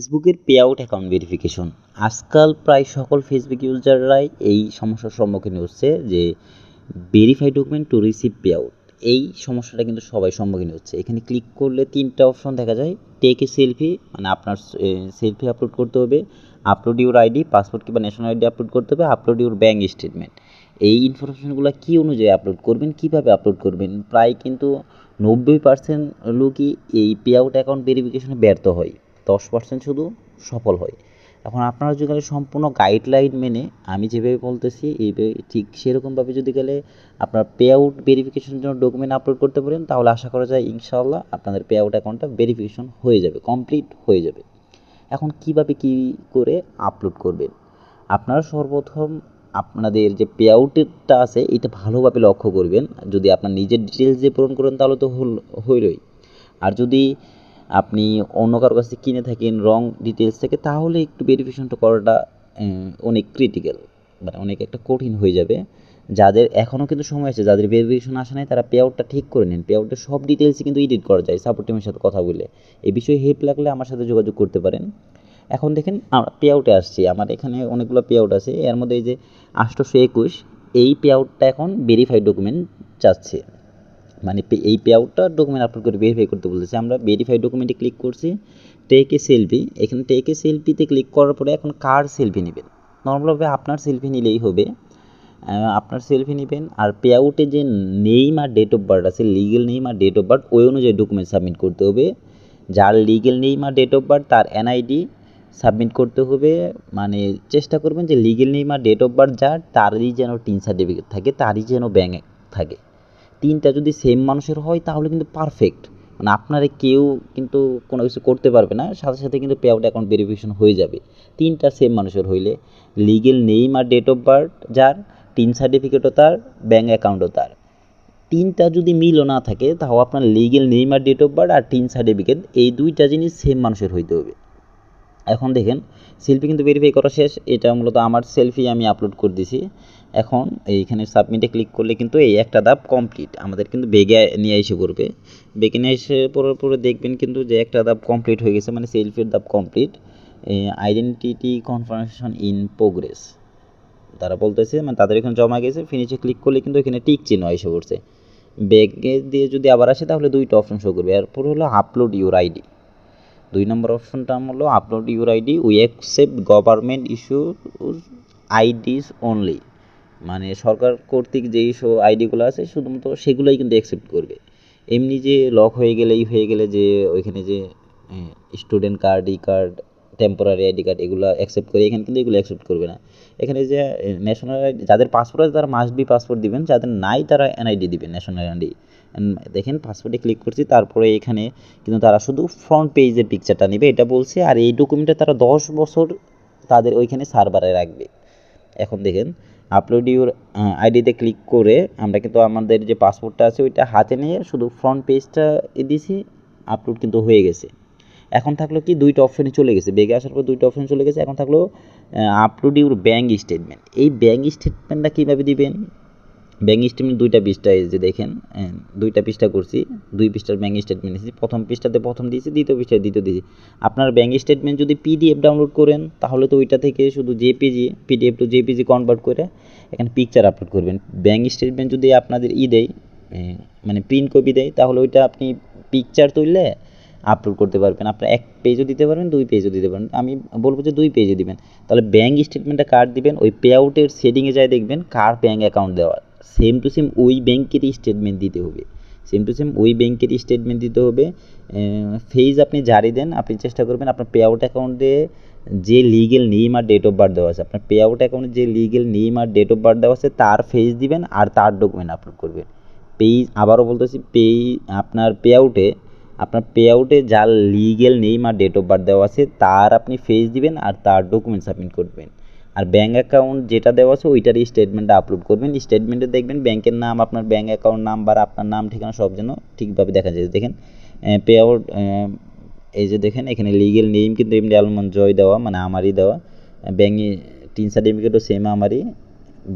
ফেসবুকের pay out account verification. আজকাল প্রায় সকল ফেসবুক ইউজাররাই এই সমস্যার সম্মুখীন হচ্ছে যে verify document to receive payout এই সমস্যাটা কিন্তু সবাই সম্মুখীন হচ্ছে। এখানে ক্লিক করলে তিনটা অপশন দেখা যায়। টেক এ সেলফি মানে আপনার সেলফি আপলোড করতে হবে। আপলোড ইউর আইডি পাসপোর্ট কিংবা ন্যাশনাল আইডি আপলোড করতে হবে। আপলোড ইউর ব্যাঙ্ক স্টেটমেন্ট এই ইনফরমেশনগুলো কী অনুযায়ী আপলোড করবেন, কীভাবে আপলোড করবেন? প্রায় কিন্তু নব্বই পার্সেন্ট লোকই এই পে আউট অ্যাকাউন্ট ভেরিফিকেশনে ব্যর্থ হয়। দশ পার্সেন্ট শুধু সফল হয়। এখন আপনারা যদি গেলে সম্পূর্ণ গাইডলাইন মেনে আমি যেভাবে বলতেছি, এইভাবে ঠিক সেরকমভাবে যদি গেলে আপনার পে আউট ভেরিফিকেশনের জন্য ডকুমেন্ট আপলোড করতে পারেন, তাহলে আশা করা যায় ইনশাআল্লাহ আপনাদের পে আউট অ্যাকাউন্টটা ভেরিফিকেশন হয়ে যাবে কমপ্লিট হয়ে যাবে। এখন কীভাবে কি করে আপলোড করবেন? আপনারা সর্বপ্রথম আপনাদের যে পে আউটেরটা আছে, এটা ভালোভাবে লক্ষ্য করবেন। যদি আপনার নিজের ডিটেলস দিয়ে পূরণ করেন, তাহলে তো হইলই। আর যদি আপনি অন্য কারোর কাছে কিনে থাকেন রং ডিটেলস থেকে, তাহলে একটু ভেরিফিকেশনটা করাটা অনেক ক্রিটিক্যাল মানে অনেক একটা কঠিন হয়ে যাবে। যাদের এখনও কিন্তু সময় আছে, যাদের ভেরিফিকেশন আসে নাই, তারা পে আউটটা ঠিক করে নিন। পে আউটের সব ডিটেলসই কিন্তু এডিট করা যায় সাপোর্ট টিমের সাথে কথা বলে। এই বিষয়ে হেল্প লাগলে আমার সাথে যোগাযোগ করতে পারেন। এখন দেখেন আমরা পে আউটে আসছি। আমার এখানে অনেকগুলো পে আউট আছে। এর মধ্যে এই যে আষ্টশো একুশ, এই পে আউটটা এখন ভেরিফাইড ডকুমেন্ট চাচ্ছে। মানে এই পে আউটটা ডকুমেন্ট আপলোড করে ভেরিফাই করতে বলতেছে আমরা ভেরিফাই ডকুমেন্টে ক্লিক করছি টেক সেলফি এখানে টেক সেলফিতে ক্লিক করার পরে এখন কার সেলফি নেবেন? নর্মালভাবে আপনার সেলফি নিলেই হবে। আপনার সেলফি নেবেন আর পে আউটে যে নেইম আর ডেট অফ বার্থ আছে লিগেল নেইম আর ডেট অফ বার্থ ওই অনুযায়ী ডকুমেন্ট সাবমিট করতে হবে। যার লিগেল নেইম আর ডেট অফ বার্থ তার এনআইডি সাবমিট করতে হবে। মানে চেষ্টা করবেন যে লিগেল নেইম আর ডেট অফ বার্থ যার, তারই যেন টিন সার্টিফিকেট থাকে, তারই যেন ব্যাঙ্ক থাকে। তিনটা যদি সেম মানুষের হয়, তাহলে কিন্তু পারফেক্ট মানে আপনারা কেউ কিন্তু কোনো কিছু করতে পারবে না, সাথে সাথে কিন্তু পে আউট অ্যাকাউন্ট ভেরিফিকেশন হয়ে যাবে। তিনটা সেম মানুষের হইলে লিগেল নেইম আর ডেট অফ বার্থ যার টিন সার্টিফিকেটও তার ব্যাঙ্ক অ্যাকাউন্টও তার। তিনটা যদি মিলও না থাকে, তাও আপনার লিগেল নেইম আর ডেট অফ বার্থ আর টিন সার্টিফিকেট এই দুইটা জিনিস সেম মানুষের হইতে হবে। এখন দেখেন সেলফি কিন্তু ভেরিফাই করা শেষ। এটা মূলত আমার সেলফি আমি আপলোড করে দিছি। এখন এইখানে সাবমিটে ক্লিক করলে কিন্তু এই একটা ধাপ কমপ্লিট আমাদের কিন্তু বেগে নিয়ে এসে পড়বে। বেগে নিয়ে এসে পড়ার পরে দেখবেন কিন্তু যে একটা ধাপ কমপ্লিট হয়ে গেছে মানে সেলফির ধাপ complete identity confirmation in progress তারা বলতেছে মানে তাদের এখানে জমা গেছে ফিনিশে ক্লিক করলে কিন্তু এখানে টিক চিহ্ন এসে পড়ছে। ব্যাগে দিয়ে যদি আবার আসে, তাহলে দুইটা অপশন শো করবে। এরপর হলো আপলোড ইউর আইডি দুই নম্বর অপশনটা হলো upload your ID we accept government issue IDs only মানে সরকার কর্তৃক যেই সব আইডিগুলো আছে, শুধুমাত্র সেগুলোই কিন্তু অ্যাকসেপ্ট করবে। এমনি যে লক হয়ে গেলে, এই হয়ে গেলে যে ওইখানে যে student card E card temporary ID card এগুলো অ্যাকসেপ্ট করে এখানে কিন্তু এগুলো অ্যাকসেপ্ট করবে না। এখানে যে ন্যাশনাল আইডি যাদের পাসপোর্ট আছে, তারা মাস্ট বি পাসপোর্ট দিবেন, যাদের নাই, তারা এনআইডি দিবেন ন্যাশনাল আইডি দেখেন পাসপোর্টে ক্লিক করছি, তারপরে এখানে কিন্তু তারা শুধু ফ্রন্ট পেজের পিকচারটা নেবে, এটা বলছে, আর এই ডকুমেন্টটা তারা দশ বছর তাদের ওইখানে সার্ভারে রাখবে। এখন দেখেন আপলোড ইউর আইডিতে ক্লিক করে আমরা কিন্তু আমাদের যে পাসপোর্টটা আছে ওইটা হাতে নিয়ে শুধু ফ্রন্ট পেজটা দিয়েছি আপলোড কিন্তু হয়ে গেছে। এখন থাকল কি, দুইটা অপশনে চলে গেছে। বেগে আসার পর দুইটা অপশন চলে গেছে, এখন থাকল আপলোড ইউর ব্যাঙ্ক স্টেটমেন্ট এই ব্যাঙ্ক স্টেটমেন্টটা কীভাবে দিবেন? ব্যাঙ্ক স্টেটমেন্ট দুইটা পৃষ্ঠা যে দেখেন দুইটা পৃষ্ঠা করছি, দুই পৃষ্ঠার ব্যাঙ্ক স্টেটমেন্ট দিয়েছি প্রথম পৃষ্ঠাতে প্রথম দিয়েছি, দ্বিতীয় পৃষ্ঠায় দ্বিতীয় দিয়েছি। আপনার ব্যাঙ্ক স্টেটমেন্ট যদি পিডিএফ ডাউনলোড করেন, তাহলে তো ওইটা থেকে শুধু JPG PDF to JPG convert করে এখানে পিকচার আপলোড করবেন। ব্যাঙ্ক স্টেটমেন্ট যদি আপনাদের ই দেয় মানে প্রিন্ট কপি দেয়, তাহলে ওইটা আপনি পিকচার তুললে আপলোড করতে পারবেন। আপনার এক পেজও দিতে পারবেন, দুই পেজও দিতে পারবেন। আমি বলব যে দুই পেজে দিবেন। তাহলে ব্যাঙ্ক স্টেটমেন্টটা কার্ড দিবেন? ওই পে আউটের সেটিংয়ে যায় দেখবেন, কার ব্যাঙ্ক অ্যাকাউন্ট দেওয়া। সেম টু সেম ওই ব্যাংকেরই স্টেটমেন্ট দিতে হবে। সেম টু সেম ওই ব্যাংকেরই স্টেটমেন্ট দিতে হবে। ফেজ আপনি জারি দেন, আপনি চেষ্টা করবেন আপনার পে আউট অ্যাকাউন্টে যে লিগেল নেম আর ডেট অফ বার্থ দেওয়া আছে, আপনার পে আউট অ্যাকাউন্টে যে লিগেল নেম আর ডেট অফ বার্থ দেওয়া আছে, তার ফেজ দিবেন আর তার ডকুমেন্ট আপলোড করবেন। পেজ আবারও বলতেছি পে আপনার পে আউটে আপনার পে আউটে যার লিগেল নেম আর ডেট অফ বার্থ দেওয়া আছে, তার আপনি ফেজ দিবেন আর তার ডকুমেন্ট সাবমিট করবেন। আর ব্যাঙ্ক অ্যাকাউন্ট যেটা দেওয়া আছে ওইটারই স্টেটমেন্টটা আপলোড করবেন। স্টেটমেন্টে দেখবেন ব্যাংকের নাম, আপনার ব্যাঙ্ক অ্যাকাউন্ট নাম্বার আপনার নাম, ঠিকানা সব যেন ঠিকভাবে দেখা যায়। দেখেন পে আউট এই যে দেখেন, এখানে লিগেল নেম কিন্তু এমনি আলমন জয় দেওয়া মানে আমারই দেওয়া। ব্যাঙ্কে তিন সার্টিফিকেটও সেম আমারই।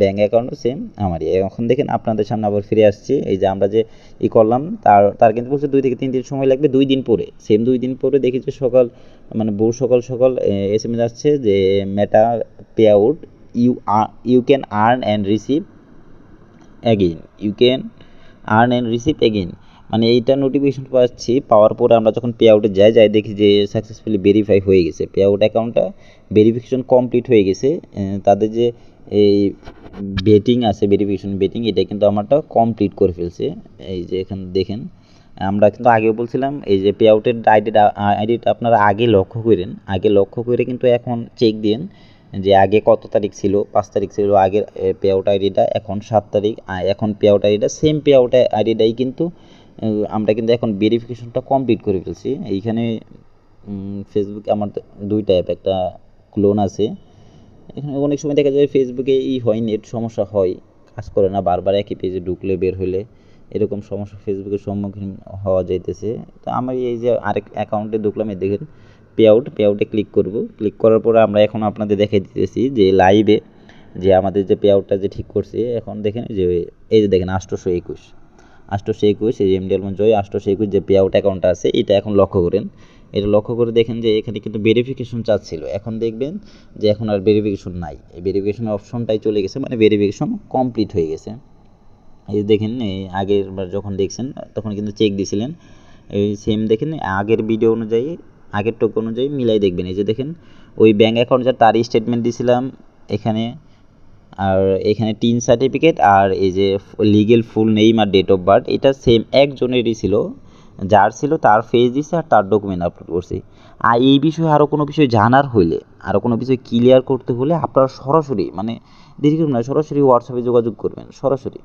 ব্যাঙ্ক অ্যাকাউন্টও সেম আমারই। এখন দেখেন আপনাদের সামনে আবার ফিরে আসছি। এই যে আমরা যে ই করলাম, তার তার কিন্তু বলছে দুই থেকে তিন দিন সময় লাগবে, দুই দিন পরে। সেম দুই দিন পরে দেখি যে সকাল মানে ভোর সকাল সকাল এস এম এস আসছে যে Meta payout you you can earn and receive again you can earn and receive again মানে এইটা নোটিফিকেশন পাচ্ছি, পাওয়ার পরে আমরা যখন পে আউটে যাই যাই দেখি যে সাকসেসফুলি ভেরিফাই হয়ে গেছে। পে আউট অ্যাকাউন্টটা ভেরিফিকেশন কমপ্লিট হয়ে গেছে। তাদের যে এই বেটিং আছে ভেরিফিকেশন বেটিং এটা কিন্তু আমারটা কমপ্লিট করে ফেলছে। এই যে এখানে দেখেন, আমরা কিন্তু আগেও বলছিলাম, এই যে পে আউটের আইডিটা আইডিটা আপনারা আগে লক্ষ্য করেন। আগে লক্ষ্য করে কিন্তু এখন চেক দিন যে আগে কত তারিখ ছিল, পাঁচ তারিখ ছিল, আগের পে আউট আইডিটা এখন সাত তারিখ এখন পে আউট আইডিটা সেম পে আউট আইডিটাই কিন্তু আমরা কিন্তু এখন ভেরিফিকেশনটা কমপ্লিট করে ফেলছি। এইখানে ফেসবুক আমার দুইটা অ্যাপ একটা ক্লোন আছে এখানে অনেক সময় দেখা যায় ফেসবুকে ই হয় নেট সমস্যা হয়, কাজ করে না, বারবার একই পেজে ঢুকলে বের হলে এরকম সমস্যা ফেসবুকের সম্মুখীন হওয়া যাইতেছে। তো আমি এই যে আরেক অ্যাকাউন্টে ঢুকলাম, এই দেখেন পে আউট পে আউটে ক্লিক করব। ক্লিক করার পরে আমরা এখন আপনাদের দেখাই দিতেছি যে লাইভে যে আমাদের যে পে আউটটা যে ঠিক করছে, এখন দেখেন যে এই যে দেখেন আষ্টশো একুশ আষ্টশো একুশ, এই এমডি আলমন জয় আষ্টশো একুশ যে পে আউট অ্যাকাউন্টটা আছে, এটা এখন লক্ষ্য করেন এটা লক্ষ্য করে দেখেন যে এখানে কিন্তু ভেরিফিকেশন চাচ্ছিল। এখন দেখবেন যে এখন আর ভেরিফিকেশন নাই। এই ভেরিফিকেশন অপশনটাই চলে গেছে মানে ভেরিফিকেশন কমপ্লিট হয়ে গেছে। এই দেখেন, এই আগের বার যখন দেখছেন, তখন কিন্তু চেক দিয়েছিলেন এই সেম দেখেন, আগের ভিডিও অনুযায়ী, আগের টোক অনুযায়ী মিলাই দেখবেন। এই যে দেখেন, ওই ব্যাঙ্ক অ্যাকাউন্ট যা তারই স্টেটমেন্ট দিয়েছিলাম এখানে আর এখানে টিন সার্টিফিকেট আর এই যে লিগেল ফুল নেইম আর ডেট অফ বার্থ এটা সেম একজনেরই ছিল। যার ছিল তার ফেস দিছে আর তার ডকুমেন্ট আপলোড করছে। আর এই বিষয়ে আরও কোনো বিষয় জানার হইলে আরও কোনো বিষয় ক্লিয়ার করতে হলে আপনারা সরাসরি মানে দেরি করবেন না, সরাসরি হোয়াটসঅ্যাপে যোগাযোগ করবেন, সরাসরি।